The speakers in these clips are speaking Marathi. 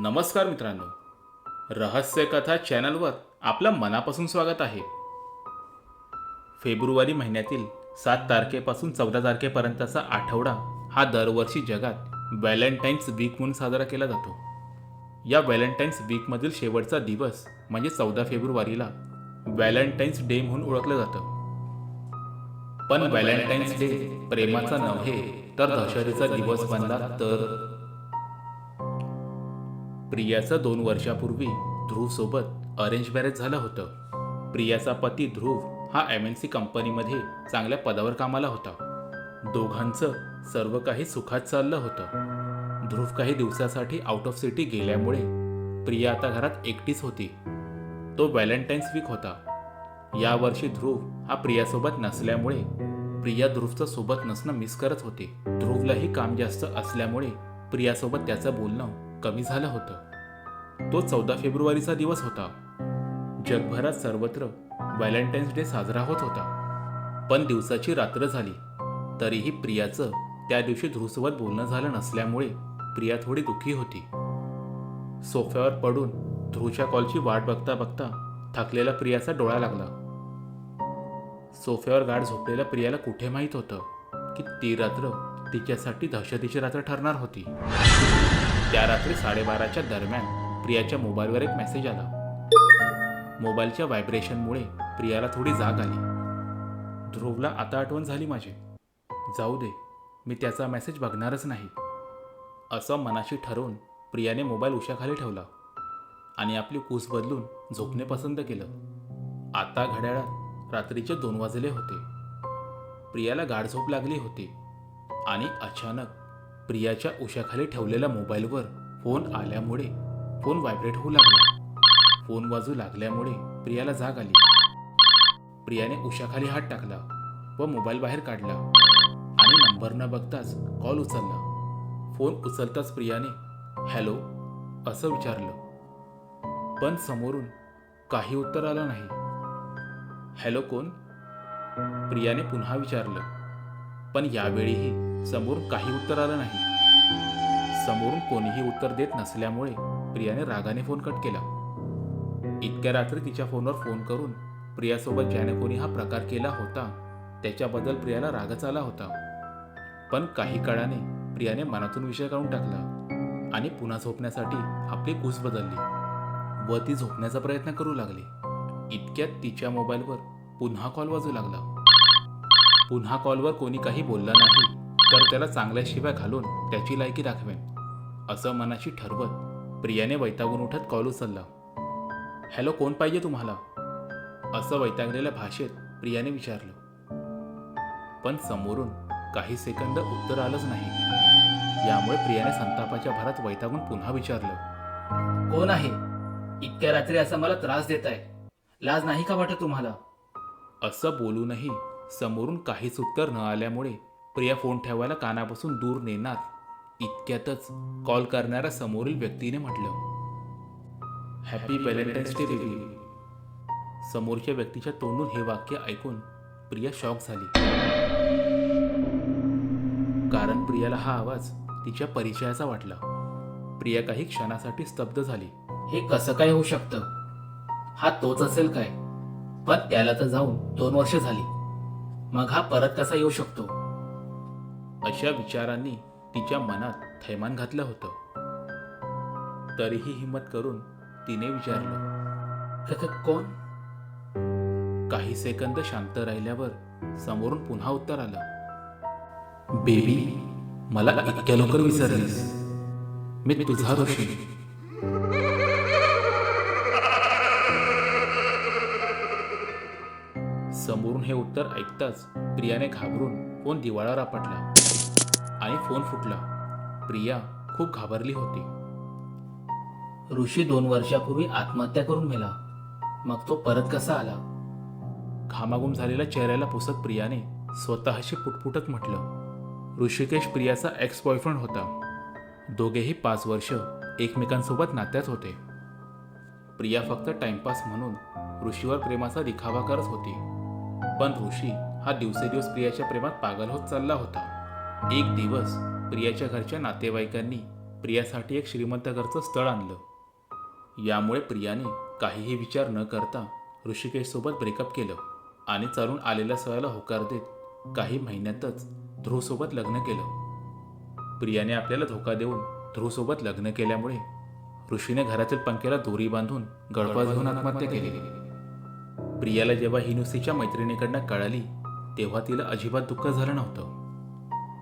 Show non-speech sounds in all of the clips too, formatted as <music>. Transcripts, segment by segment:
नमस्कार मित्रांनो. रहस्य कथा चॅनलवर आपलं मनापासून स्वागत आहे. फेब्रुवारी महिन्यातील सात तारखेपासून चौदा तारखेपर्यंतचा आठवडा हा दरवर्षी जगात व्हॅलेंटाईन्स वीक म्हणून साजरा केला जातो. या व्हॅलेंटाईन्स वीकमधील शेवटचा दिवस म्हणजे चौदा फेब्रुवारीला व्हॅलेंटाईन्स डे म्हणून ओळखलं जातं. पण व्हॅलेंटाईन्स डे प्रेमाचा नव्हे तर दहशतीचा दिवस बनला तर प्रियाचं दोन वर्षापूर्वी ध्रुव सोबत अरेंज मॅरेज झालं होतं. प्रियाचा पती ध्रुव हा एम एन सी कंपनीमध्ये चांगल्या पदावर कामाला होता. दोघांचं सर्व काही सुखात चाललं होतं. ध्रुव काही दिवसासाठी आउट ऑफ सिटी गेल्यामुळे प्रिया आता घरात एकटीच होती. तो व्हॅलेंटाईन्स वीक होता. यावर्षी ध्रुव हा प्रियासोबत नसल्यामुळे प्रिया ध्रुवचं सोबत नसणं मिस करत होती. ध्रुवलाही काम जास्त असल्यामुळे प्रियासोबत त्याचं बोलणं कमी झालं होतं. तो चौदा फेब्रुवारीचा दिवस होता. जगभरात सर्वत्र व्हॅलेंटाईन्स डे साजरा होत होता. पण दिवसाची रात्र झाली. तरीही प्रियाचं त्या दिवशी ध्रुवसोबत बोलणं झालं नसल्यामुळे प्रिया थोडी दुःखी होती. सोफ्यावर पडून ध्रुवच्या कॉलची वाट बघता बघता थकलेला प्रियाचा डोळा लागला. सोफ्यावर गाढ झोपलेल्या प्रियाला कुठे माहीत होतं की ती रात्र तिच्यासाठी दहशतीची रात्र ठरणार होती. त्या रात्री साडेबाराच्या दरम्यान प्रियाच्या मोबाईलवर एक मेसेज आला. मोबाईलच्या व्हायब्रेशनमुळे प्रियाला थोडी जाग आली. ध्रुवला आता आठवण झाली माझी. जाऊ दे मी त्याचा मेसेज बघणारच नाही. असं मनाशी ठरवून प्रियाने मोबाईल उशाखाली ठेवला आणि आपली कूस बदलून झोपणे पसंत केलं. आता घड्याळात रात्रीचे दोन वाजले होते. प्रियाला गाढ झोप लागली होती आणि अचानक प्रियाच्या उशाखाली ठेवलेल्या मोबाईलवर फोन आल्यामुळे फोन व्हायब्रेट होऊ लागला. फोन वाजू लागल्यामुळे प्रियाला जाग आली. प्रियाने उशाखाली हात टाकला व मोबाईल बाहेर काढला आणि नंबर न बघताच कॉल उचलला. फोन उचलताच प्रियाने हॅलो असं विचारलं. पण समोरून काही उत्तर आलं नाही. हॅलो कोण? प्रियाने पुन्हा विचारलं. पण यावेळीही समोरून काही उत्तर आलं नाही. समोरून कोणीही उत्तर देत नसल्यामुळे प्रियाने रागाने फोन कट केला. इतक्या रात्री तिच्या फोनवर फोन करून प्रियासोबत ज्याने कोणी हा प्रकार केला होता त्याच्याबद्दल प्रियाला रागच आला होता. पण काही काळाने प्रियाने मनातून विषय काढून टाकला आणि पुन्हा झोपण्यासाठी आपली कूस बदलली. व ती झोपण्याचा प्रयत्न करू लागली. इतक्यात तिच्या मोबाईलवर पुन्हा कॉल वाजू लागला. पुन्हा कॉलवर कोणी काही बोलला नाही. तर त्याला चांगल्या शिव्या घालून त्याची लायकी दाखवेन. असं मनाशी ठरवत प्रियाने वैतागून उठत कॉल उचलला हॅलो कोण पाहिजे तुम्हाला? असं वैतागलेल्या भाषेत प्रियाने विचारलं. पण समोरून काही सेकंद उत्तर आलंच नाही. यामुळे प्रियाने संतापाच्या भरात वैतागून पुन्हा विचारलं. कोण आहे? इतक्या रात्री असा मला त्रास देत आहे लाज नाही का वाटत तुम्हाला? असं बोलूनही समोरून काहीच उत्तर न आल्यामुळे प्रिया फोन ठेवायला कानापासून दूर नेणार. इतक्यातच कॉल करणाऱ्या समोरील व्यक्तीने म्हटलं हॅपी व्हॅलेंटाईन्स डे बेबी. समोरच्या व्यक्तीच्या तोंडून हे वाक्य ऐकून प्रिया शॉक झाली. कारण प्रियाला हा आवाज तिच्या परिचयाचा वाटला. प्रिया काही क्षणासाठी स्तब्ध झाली. हे कसं काय होऊ शकतं? हा तोच असेल काय? पण त्याला तर जाऊन दोन वर्ष झाली. मग हा परत कसा येऊ शकतो? अशा विचारांनी तिच्या मनात थैमान घातलं होतं. तरीही हिंमत करून तिने विचारलं कोण? काही सेकंद शांत राहिल्यावर समोरून पुन्हा उत्तर आलं बेबी मला इतक्या लवकर विसरलीस. मी तुझा ऋषी समोरून हे उत्तर ऐकताच प्रियाने घाबरून फोन दिवाळावर आपटला. आणि फोन फुटला. प्रिया खूप घाबरली होती. ऋषी दोन वर्षापूर्वी आत्महत्या करून मेला. मग तो परत कसा आला? घामाघूम झालेल्या चेहऱ्याला पुसत प्रियाने स्वतःशी पुटपुटत म्हटलं ऋषिकेश प्रियाचा एक्स बॉयफ्रेंड होता. दोघेही पाच वर्ष एकमेकांसोबत नात्यात होते. प्रिया फक्त टाइमपास म्हणून ऋषीवर प्रेमाचा दिखावा करत होती. पण ऋषी हा दिवसेदिवस प्रियाच्या प्रेमात पागल होत चालला होता. एक दिवस प्रियाच्या घरच्या नातेवाईकांनी प्रियासाठी एक श्रीमंत घरचं स्थळ आणलं. यामुळे प्रियाने काहीही विचार न करता ऋषिकेशसोबत ब्रेकअप केलं आणि चालून आलेल्या सयाला होकार देत काही महिन्यातच ध्रुवसोबत लग्न केलं. प्रियाने आपल्याला धोका देऊन ध्रुवसोबत लग्न केल्यामुळे ऋषीने घरातील पंख्याला दोरी बांधून गळफास घेऊन आत्महत्या केली. प्रियाला जेव्हा हिनुसीच्या मैत्रिणीकडनं कळाली तेव्हा तिला अजिबात दुःख झालं नव्हतं.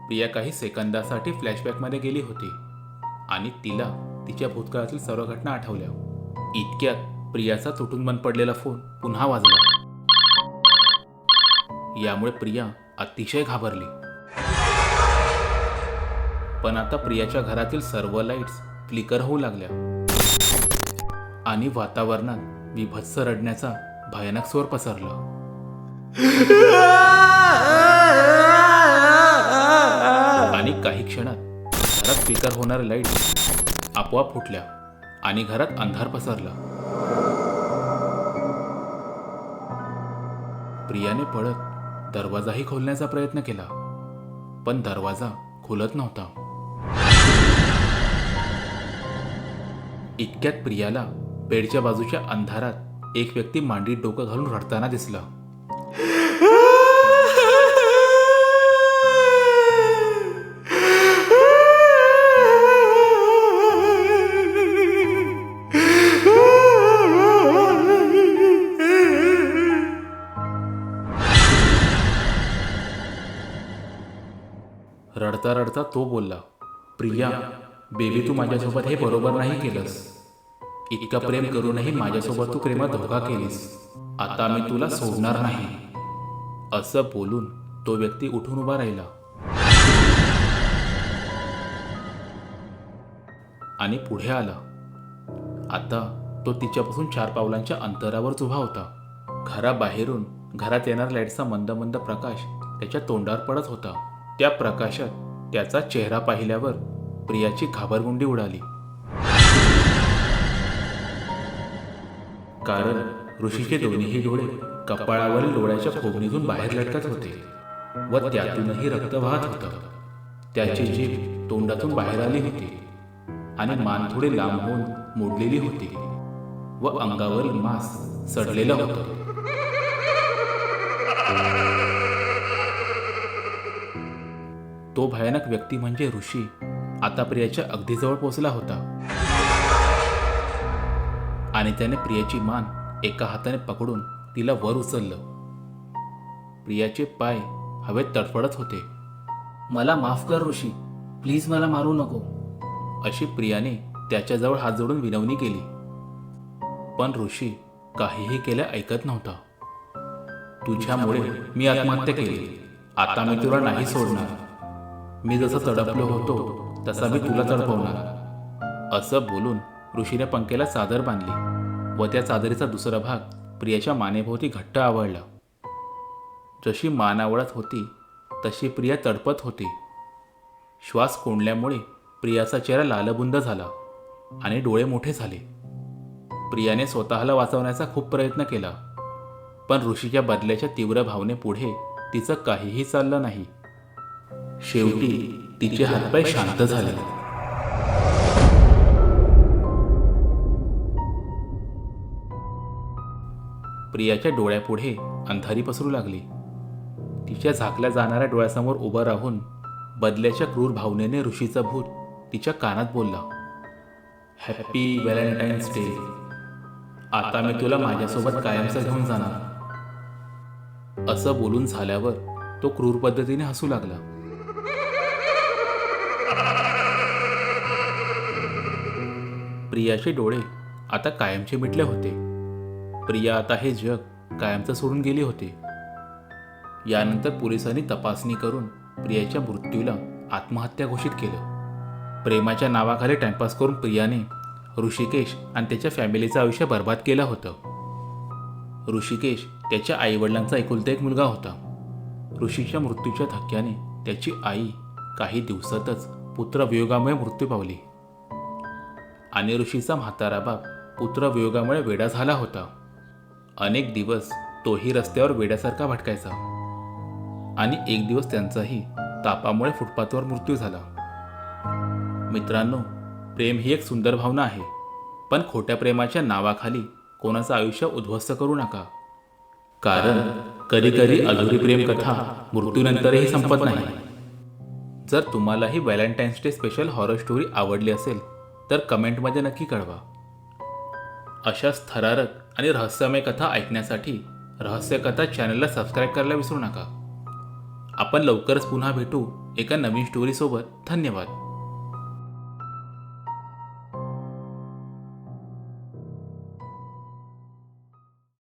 प्रिया काही सेकंदासाठी फ्लॅशबॅकमध्ये गेली होती. आणि तिला तिच्या भूतकाळातील सर्व घटना आठवल्या. इतक्यात प्रियाचा तुटून बंद पडलेला फोन पुन्हा वाजला. यामुळे प्रिया अतिशय घाबरली. पण आता प्रियाच्या घरातील सर्व लाईट्स फ्लिकर होऊ लागल्या. आणि वातावरणात विभत्स रडण्याचा भयानक स्वर पसरला. <laughs> काही क्षणात घरात स्पीकर होणाऱ्या लाइट आपोआप फुटल्या आणि घरात अंधार पसरला. प्रियाने पळत दरवाजाही खोलण्याचा प्रयत्न केला पण दरवाजा खुलत नव्हता. इतक्यात प्रियाला बेडच्या बाजूच्या अंधारात एक व्यक्ती मांडीत डोकं घालून रडताना दिसला. रडता तो बोलला प्रिया बेबी तू माझ्यासोबत हे बरोबर नाही केलंस. इतकं प्रेम करूनही माझ्यासोबत तू प्रेमात धोका केलीस. आता मी तुला सोडणार नाही. असं बोलून तो व्यक्ती उठून उभा राहिला. आणि पुढे आला. आता तो तिच्यापासून चार पावलांच्या अंतरावरच उभा होता. घराबाहेरून घरात येणाऱ्या लाईटचा मंद मंद प्रकाश त्याच्या तोंडावर पडत होता. त्या प्रकाशात त्याचा चेहरा पाहिल्यावर प्रियाची घाबरगुंडी उडाली. कारण ऋषीचे दोन्हीही डोळे कपाळावरील डोळ्याच्या खोबणीतून बाहेर लटकत होते व त्यातूनही रक्त वाहत होतं. त्याची जीभ तोंडातून बाहेर आली होती आणि मान थोडी लांब होऊन मोडलेली होती व अंगावरील मांस सडलेलं होतं. तो भयानक व्यक्ती म्हणजे ऋषी आता प्रियाच्या अगदी जवळ पोहोचला होता. आणि त्याने प्रियाची मान एका हाताने पकडून तिला वर उचललं. प्रियाचे पाय हवेत तडफडत होते. मला माफ कर ऋषी प्लीज मला मारू नको अशी प्रियाने त्याच्याजवळ हात जोडून विनवणी केली. पण ऋषी काहीही केल्या ऐकत नव्हता. तुझ्यामुळे मी आत्महत्या केली. आता मी तुला नाही सोडणार. मी जसं तडपलो होतो तसा मी तुला तडपवणार. असं बोलून ऋषीने पंखेला चादर बांधली व त्या चादरीचा दुसरा भाग प्रियाच्या मानेभोवती घट्ट आवळला. जशी मान आवळत होती तशी प्रिया तडपत होती. श्वास कोंडल्यामुळे प्रियाचा चेहरा लालबुंद झाला आणि डोळे मोठे झाले. प्रियाने स्वतःला वाचवण्याचा खूप प्रयत्न केला पण ऋषीच्या बदल्याच्या तीव्र भावनेपुढे तिचं काहीही चाललं नाही. शेवटी तिचे हातपाय शांत झाले. प्रियाच्या डोळ्यापुढे अंधारी पसरू लागली. तिच्या झाकल्या जाणाऱ्या डोळ्यासमोर उभं राहून बदल्याच्या क्रूर भावनेने ऋषीचा भूत तिच्या कानात बोलला हॅपी व्हॅलेंटाईन्स डे आता मी तुला माझ्यासोबत कायमचं घेऊन जाणार. असं बोलून झाल्यावर तो क्रूर पद्धतीने हसू लागला. प्रियाचे डोळे आता कायमचे मिटले होते. प्रिया आता हे जग कायमचं सोडून गेली होती. यानंतर पोलिसांनी तपासणी करून प्रियाच्या मृत्यूला आत्महत्या घोषित केलं. प्रेमाच्या नावाखाली टाइमपास करून प्रियाने ऋषिकेश आणि त्याच्या फॅमिलीचं आयुष्य बर्बाद केलं होतं. ऋषिकेश त्याच्या आईवडिलांचा एकुलता एक मुलगा होता. ऋषीच्या मृत्यूच्या धक्क्याने त्याची आई काही दिवसातच पुत्रवियोगामुळे मृत्यू पावली. आणि ऋषीचा म्हातारा बाप पुत्रवियोगामुळे वेडा झाला होता. अनेक दिवस तोही रस्त्यावर वेड्यासारखा भटकायचा. आणि एक दिवस त्यांचाही तापामुळे फुटपाथवर मृत्यू झाला. मित्रांनो प्रेम ही एक सुंदर भावना आहे पण खोट्या प्रेमाच्या नावाखाली कोणाचं आयुष्य उद्ध्वस्त करू नका. कारण कधी कधी अधुरी प्रेम कथा मृत्यूनंतरही संपत नाही. जर तुम्हालाही Valentine's day special horror story आवडली असेल तर कमेंटमध्ये नक्की कळवा. अशाच थरारक आणि रहस्यमय कथा ऐकण्यासाठी रहस्यकथा चॅनलला सबस्क्राईब करायला विसरू नका. आपण लवकरच पुन्हा भेटू एका नवीन स्टोरीसोबत धन्यवाद.